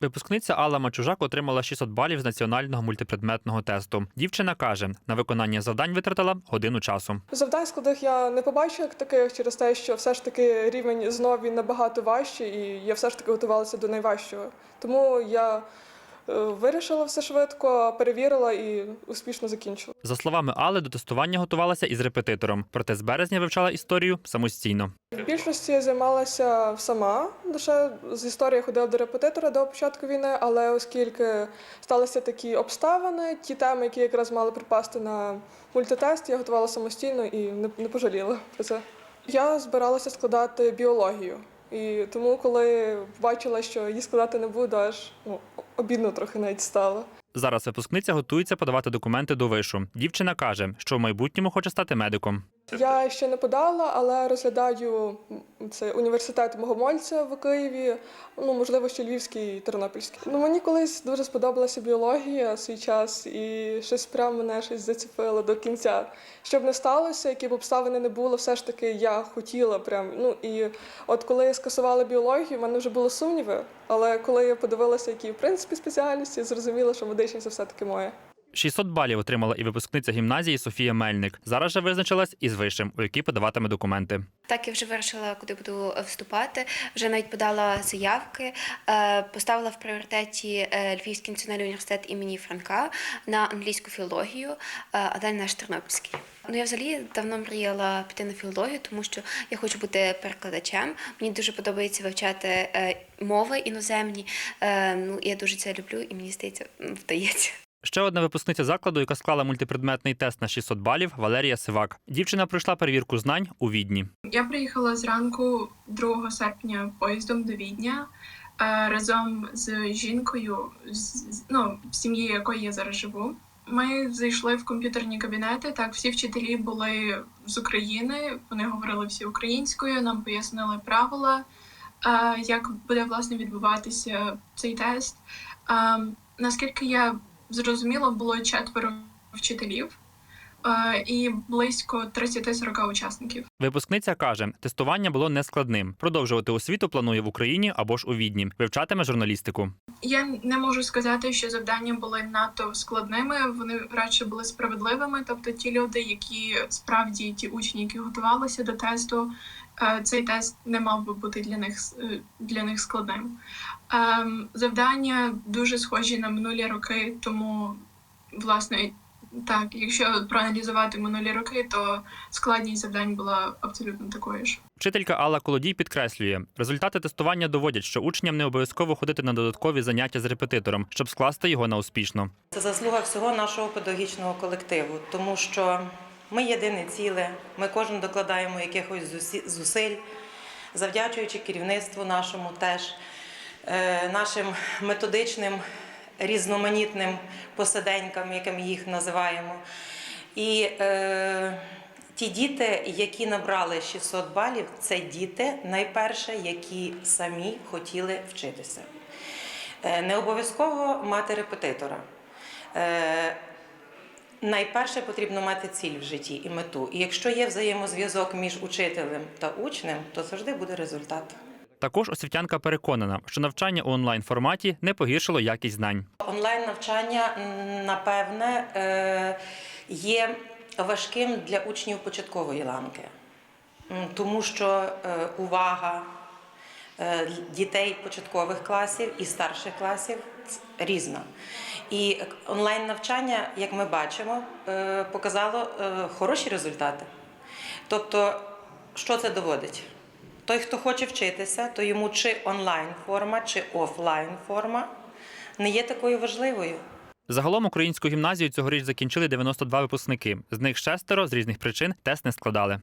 Випускниця Алла Мачужак отримала 600 балів з національного мультипредметного тесту. Дівчина каже, на виконання завдань витратила годину часу. Завдань складних я не побачила таких через те, що все ж таки рівень знов він набагато важчий, і я все ж таки готувалася до найважчого. Тому я вирішила все швидко, перевірила і успішно закінчила. За словами Алли, до тестування готувалася із репетитором, проте з березня вивчала історію самостійно. В більшості я займалася сама. Лише з історії ходила до репетитора до початку війни, але оскільки сталися такі обставини, ті теми, які якраз мали припасти на мультитест, я готувала самостійно і не пожаліла про це. Я збиралася складати біологію. І тому, коли бачила, що її складати не буду, аж ну, обідно трохи навіть стало. Зараз випускниця готується подавати документи до вишу. Дівчина каже, що в майбутньому хоче стати медиком. Я ще не подала, але розглядаю це університет Богомольця в Києві, ну можливо, ще Львівський і Тернопільський. Ну мені колись дуже сподобалася біологія свій час, і щось прям мене щось зацепило до кінця. Щоб не сталося, які б обставини не було, все ж таки я хотіла прям. Ну і от коли я скасувала біологію, в мене вже були сумніви. Але коли я подивилася, які в принципі спеціальності, зрозуміла, що медичність все таки моє. 600 балів отримала і випускниця гімназії Софія Мельник. Зараз же визначилась із вишем, у який подаватиме документи. Так я вже вирішила, куди буду вступати. Вже навіть подала заявки, е, поставила в пріоритеті е, Львівський національний університет імені Франка на англійську філологію, е, а далі наш Тернопільський. Ну я взагалі давно мріяла піти на філологію, тому що я хочу бути перекладачем. Мені дуже подобається вивчати е, мови іноземні. Е, Ну я дуже це люблю, і мені здається, вдається. Ще одна випускниця закладу, яка склала мультипредметний тест на 600 балів, Валерія Сивак. Дівчина пройшла перевірку знань у Відні. Я приїхала зранку 2 серпня поїздом до Відня е, разом з жінкою, з, ну, сім'ї якої я зараз живу. Ми зайшли в комп'ютерні кабінети. Так, всі вчителі були з України, вони говорили всі українською, нам пояснили правила, е, як буде власне відбуватися цей тест. Е, наскільки я зрозуміла, було четверо вчителів і близько 30-40 учасників. Випускниця каже, тестування було нескладним. Продовжувати освіту планує в Україні або ж у Відні. Вивчатиме журналістику. Я не можу сказати, що завдання були надто складними. Вони радше були справедливими. Тобто, ті люди, які справді ті учні, які готувалися до тесту, е, цей тест не мав би бути для них е, для них складним. Ем, Завдання дуже схожі на минулі роки, тому власне. Так, якщо проаналізувати минулі роки, то складність завдань була абсолютно такою ж. Вчителька Алла Колодій підкреслює, результати тестування доводять, що учням не обов'язково ходити на додаткові заняття з репетитором, щоб скласти його на успішно. Це заслуга всього нашого педагогічного колективу, тому що ми єдине ціле, ми кожен докладаємо якихось зусі- зусиль, завдячуючи керівництву нашому теж, е, нашим методичним різноманітним посиденькам, як ми їх називаємо. І е, ті діти, які набрали 600 балів, це діти, найперше, які самі хотіли вчитися. Е, Не обов'язково мати репетитора. Е, Найперше потрібно мати ціль в житті і мету. І якщо є взаємозв'язок між учителем та учнем, то завжди буде результат. Також освітянка переконана, що навчання у онлайн форматі не погіршило якість знань. Онлайн навчання, напевне, е, є важким для учнів початкової ланки, тому що е, увага е, дітей початкових класів і старших класів різна. І онлайн навчання, як ми бачимо, показало хороші результати. Тобто, що це доводить? Той, хто хоче вчитися, то йому чи онлайн форма, чи офлайн форма не є такою важливою. Загалом українську гімназію цьогоріч закінчили 92 випускники. З них шестеро з різних причин тест не складали.